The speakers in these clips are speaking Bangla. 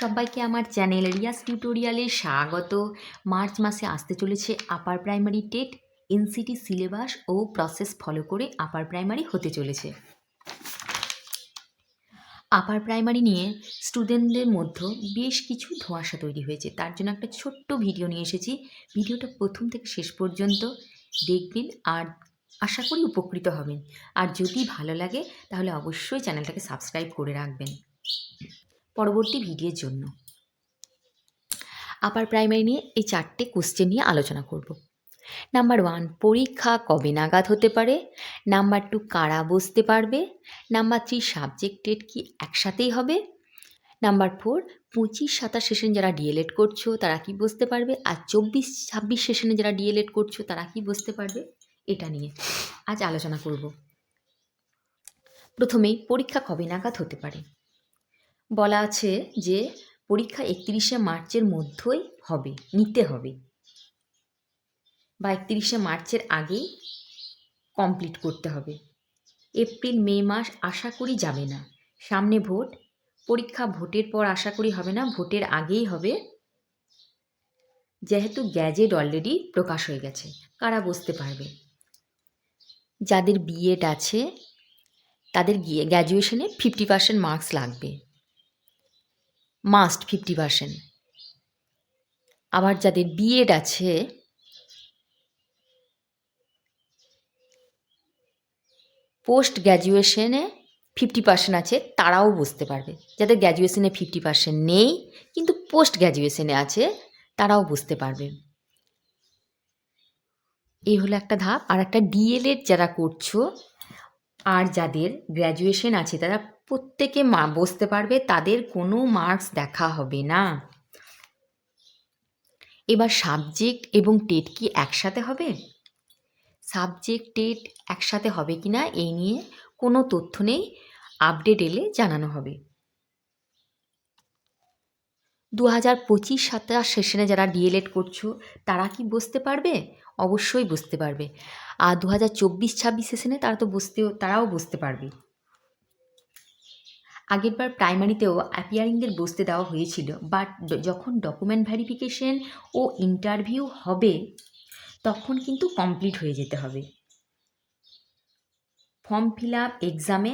সবাইকে আমার চ্যানেল রিয়াস টিউটোরিয়ালে স্বাগত। মার্চ মাসে আসতে চলেছে upper primary TET, NCT syllabus ও প্রসেস ফলো করে আপার প্রাইমারি হতে চলেছে। আপার প্রাইমারি নিয়ে স্টুডেন্টদের মধ্যে বেশ কিছু ধোঁয়াশা তৈরি হয়েছে। তার জন্য একটা ছোট্ট ভিডিও নিয়ে এসেছি। ভিডিওটা প্রথম থেকে শেষ পর্যন্ত দেখবেন আর আশা করি উপকৃত হবেন। আর যদি ভালো লাগে, তাহলে অবশ্যই চ্যানেলটাকে সাবস্ক্রাইব করে রাখবেন। পরবর্তী ভিডিওর জন্য। আপার প্রাইমারি নিয়ে এই চারটে কোশ্চেন নিয়ে আলোচনা করব। নাম্বার ওয়ান পরীক্ষা কবে নাগাদ হতে পারে? নাম্বার টু কারা বসতে পারবে? নাম্বার থ্রি সাবজেক্টেড কি একসাথেই হবে? নাম্বার ফোর পঁচিশ সাতাশ সেশন যারা ডিএলএড করছ, তারা কি বসতে পারবে? আর চব্বিশ, ছাব্বিশ সেশনে যারা ডিএলএড করছ, তারা কি বসতে পারবে? এটা নিয়ে আজ আলোচনা করব। প্রথমেই, পরীক্ষা কবে নাগাদ হতে পারে? বলা আছে যে পরীক্ষা একত্রিশে মার্চের মধ্যেই হবে, নিতে হবে। বা একত্রিশে মার্চের আগেই কমপ্লিট করতে হবে। এপ্রিল, মে মাস আশা করি যাবে না। সামনে ভোট, পরীক্ষা ভোটের পর আশা করি হবে না, ভোটের আগেই হবে। যেহেতু গ্যাজেট অলরেডি প্রকাশ হয়ে গেছে, কারা বসতে পারবে? যাদের বিএড আছে, তাদের গিয়ে গ্র্যাজুয়েশনে ফিফটি পার্সেন্ট মার্কস লাগবে। Must fifty percent. আবার যাদের বিএড আছে, পোস্ট গ্র্যাজুয়েশনে ফিফটি পার্সেন্ট আছে, তারাও বুঝতে পারবে। যাদের গ্র্যাজুয়েশনে ফিফটি পার্সেন্ট নেই, কিন্তু পোস্ট গ্র্যাজুয়েশনে আছে, তারাও বুঝতে পারবে। এই হলো একটা ধাপ। আর একটা ডিএলএড যারা করছ, আর যাদের গ্র্যাজুয়েশন আছে, তারা প্রত্যেকে মা, বসতে পারবে, তাদের কোনো মার্কস দেখা হবে না। এবার সাবজেক্ট এবং টেট কি একসাথে হবে? সাবজেক্ট টেট একসাথে হবে কি না, এই নিয়ে কোনো তথ্য নেই আপডেট এলে জানানো হবে। দু হাজার পঁচিশ সাতাশ সেশনে যারা ডিএলএড করছ, তারা কি বসতে পারবে? অবশ্যই বুঝতে পারবে। আর দু হাজার চব্বিশ ছাব্বিশ সেশনে তারা তো বুঝতেও তারাও বুঝতে পারবে। আগেরবার প্রাইমারিতেও অ্যাপিয়ারিংদের বসতে দেওয়া হয়েছিল বাট যখন ডকুমেন্ট ভ্যারিফিকেশন ও ইন্টারভিউ হবে, তখন কিন্তু কমপ্লিট হয়ে যেতে হবে। ফর্ম ফিল আপ এক্সামে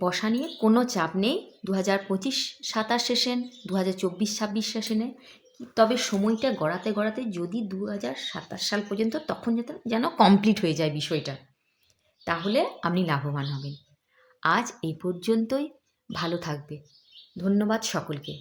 বসা নিয়ে কোনো চাপ নেই দু হাজার পঁচিশ সাতাশ সেশন দু হাজার চব্বিশ ছাব্বিশ সেশনে তবে সময়টা গড়াতে গড়াতে যদি দু হাজার সাতাশ সাল পর্যন্ত, তখন যেন যেন কমপ্লিট হয়ে যায় বিষয়টা। তাহলে আপনি লাভবান হবেন। আজ এই পর্যন্তই। ভালো থাকবে। ধন্যবাদ সকলকে।